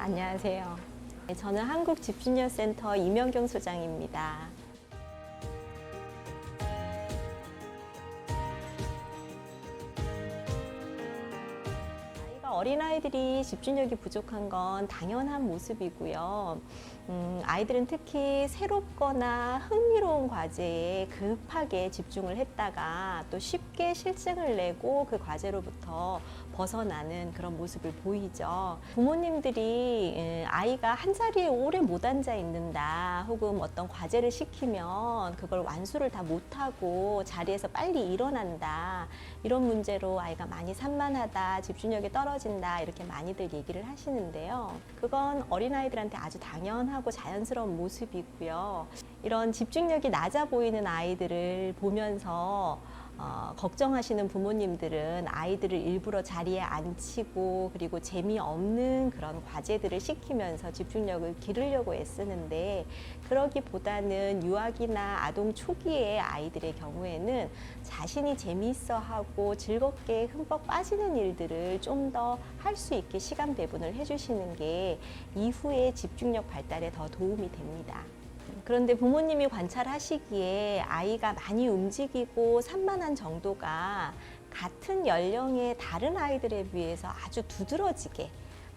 안녕하세요. 네, 저는 한국집중력센터 이명경 소장입니다. 어린아이들이 집중력이 부족한 건 당연한 모습이고요. 음, 아이들은 특히 새롭거나 흥미로운 과제에 급하게 집중을 했다가 또 쉽게 실증을 내고 그 과제로부터 벗어나는 그런 모습을 보이죠. 부모님들이 예, 아이가 한 자리에 오래 못 앉아 있는다 혹은 어떤 과제를 시키면 그걸 완수를 다 못하고 자리에서 빨리 일어난다 이런 문제로 아이가 많이 산만하다 집중력이 떨어진다 이렇게 많이들 얘기를 하시는데요. 그건 어린아이들한테 아주 당연하고 자연스러운 모습이고요. 이런 집중력이 낮아 보이는 아이들을 보면서 어, 걱정하시는 부모님들은 아이들을 일부러 자리에 앉히고 그리고 재미없는 그런 과제들을 시키면서 집중력을 기르려고 애쓰는데 그러기보다는 유아기나 아동 초기의 아이들의 경우에는 자신이 재미있어 하고 즐겁게 흠뻑 빠지는 일들을 좀 더 할 수 있게 시간 배분을 해주시는 게 이후에 집중력 발달에 더 도움이 됩니다. 그런데 부모님이 관찰하시기에 아이가 많이 움직이고 산만한 정도가 같은 연령의 다른 아이들에 비해서 아주 두드러지게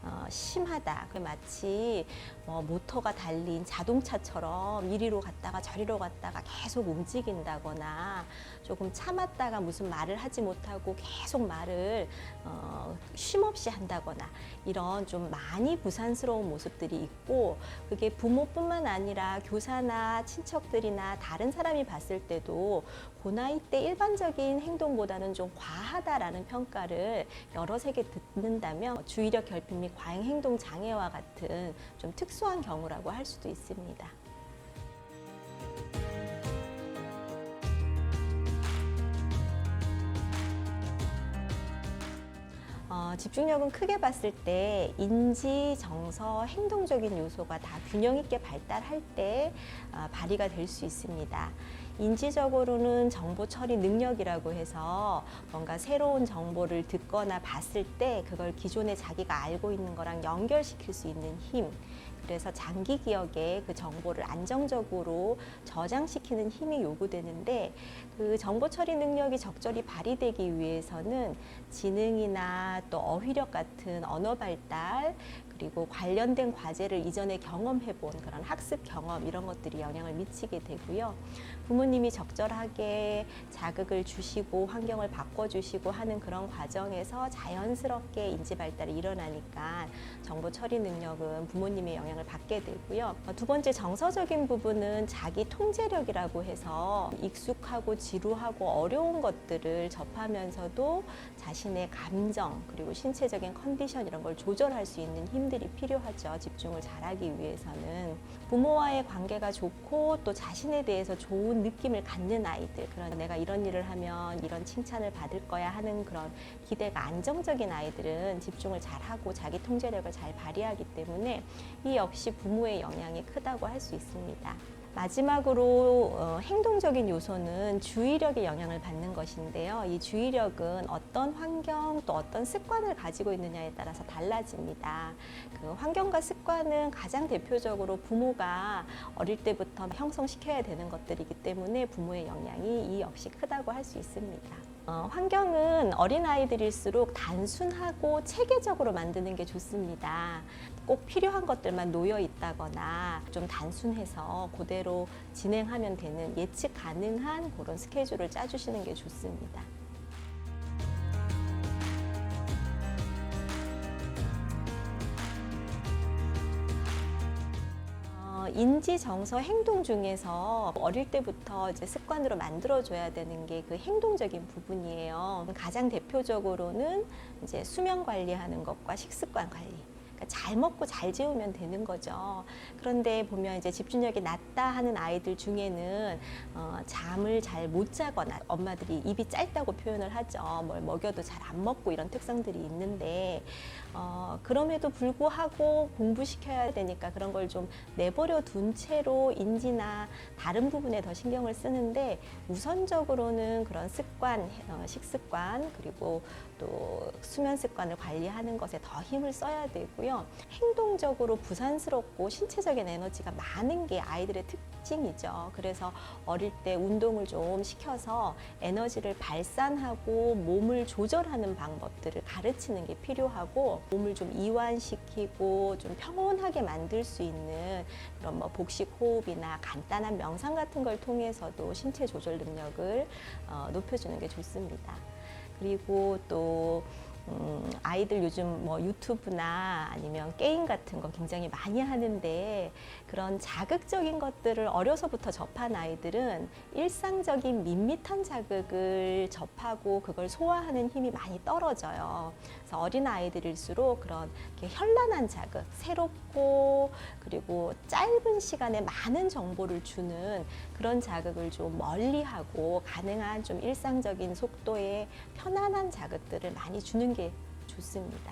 어, 심하다. 그 마치 뭐 모터가 달린 자동차처럼 이리로 갔다가 저리로 갔다가 계속 움직인다거나 조금 참았다가 무슨 말을 하지 못하고 계속 말을 어, 쉼없이 한다거나 이런 좀 많이 부산스러운 모습들이 있고 그게 부모뿐만 아니라 교사나 친척들이나 다른 사람이 봤을 때도 그 나이 때 일반적인 행동보다는 좀 과하다라는 평가를 여러 세계 듣는다면 주의력 결핍 및 과잉 행동 장애와 같은 좀 특수한 경우라고 할 수도 있습니다. 어, 집중력은 크게 봤을 때 인지, 정서, 행동적인 요소가 다 균형 있게 발달할 때 어, 발휘가 될 수 있습니다. 인지적으로는 정보 처리 능력이라고 해서 뭔가 새로운 정보를 듣거나 봤을 때 그걸 기존에 자기가 알고 있는 거랑 연결시킬 수 있는 힘. 그래서 장기 기억에 그 정보를 안정적으로 저장시키는 힘이 요구되는데 그 정보 처리 능력이 적절히 발휘되기 위해서는 지능이나 또 어휘력 같은 언어 발달 그리고 관련된 과제를 이전에 경험해 본 그런 학습 경험 이런 것들이 영향을 미치게 되고요. 부모님이 적절하게 자극을 주시고 환경을 바꿔주시고 하는 그런 과정에서 자연스럽게 인지 발달이 일어나니까 정보 처리 능력은 부모님의 영향을 받게 되고요. 어, 두 번째 정서적인 부분은 자기 통제력이라고 해서 익숙하고 지루하고 어려운 것들을 접하면서도 자신의 감정 그리고 신체적인 컨디션 이런 걸 조절할 수 있는 힘 들이 필요하죠. 집중을 잘하기 위해서는 부모와의 관계가 좋고 또 자신에 대해서 좋은 느낌을 갖는 아이들 그런 내가 이런 일을 하면 이런 칭찬을 받을 거야 하는 그런 기대가 안정적인 아이들은 집중을 잘하고 자기 통제력을 잘 발휘하기 때문에 이 역시 부모의 영향이 크다고 할 수 있습니다. 마지막으로 어, 행동적인 요소는 주의력의 영향을 받는 것인데요. 이 주의력은 어떤 환경 또 어떤 습관을 가지고 있느냐에 따라서 달라집니다. 그 환경과 습관은 가장 대표적으로 부모가 어릴 때부터 형성시켜야 되는 것들이기 때문에 부모의 영향이 이 역시 크다고 할 수 있습니다. 어, 환경은 어린아이들일수록 단순하고 체계적으로 만드는 게 좋습니다. 꼭 필요한 것들만 놓여 있다거나 좀 단순해서 그대로 진행하면 되는 예측 가능한 그런 스케줄을 짜주시는 게 좋습니다. 인지, 정서, 행동 중에서 어릴 때부터 이제 습관으로 만들어줘야 되는 게 그 행동적인 부분이에요. 가장 대표적으로는 이제 수면 관리하는 것과 식습관 관리. 그러니까 잘 먹고 잘 재우면 되는 거죠. 그런데 보면 이제 집중력이 낮다 하는 아이들 중에는 어, 잠을 잘 못 자거나 엄마들이 입이 짧다고 표현을 하죠. 뭘 먹여도 잘 안 먹고 이런 특성들이 있는데 어, 그럼에도 불구하고 공부시켜야 되니까 그런 걸 좀 내버려 둔 채로 인지나 다른 부분에 더 신경을 쓰는데 우선적으로는 그런 습관, 어, 식습관 그리고 또 수면 습관을 관리하는 것에 더 힘을 써야 되고요. 행동적으로 부산스럽고 신체적인 에너지가 많은 게 아이들의 특징 이죠. 그래서 어릴 때 운동을 좀 시켜서 에너지를 발산하고 몸을 조절하는 방법들을 가르치는 게 필요하고 몸을 좀 이완시키고 좀 평온하게 만들 수 있는 그런 뭐 복식 호흡이나 간단한 명상 같은 걸 통해서도 신체 조절 능력을 어, 높여주는 게 좋습니다. 그리고 또 음, 아이들 요즘 뭐 유튜브나 아니면 게임 같은 거 굉장히 많이 하는데 그런 자극적인 것들을 어려서부터 접한 아이들은 일상적인 밋밋한 자극을 접하고 그걸 소화하는 힘이 많이 떨어져요. 그래서 어린 아이들일수록 그런 이렇게 현란한 자극, 새롭고 그리고 짧은 시간에 많은 정보를 주는 그런 자극을 좀 멀리하고 가능한 좀 일상적인 속도의 편안한 자극들을 많이 주는 게 좋습니다.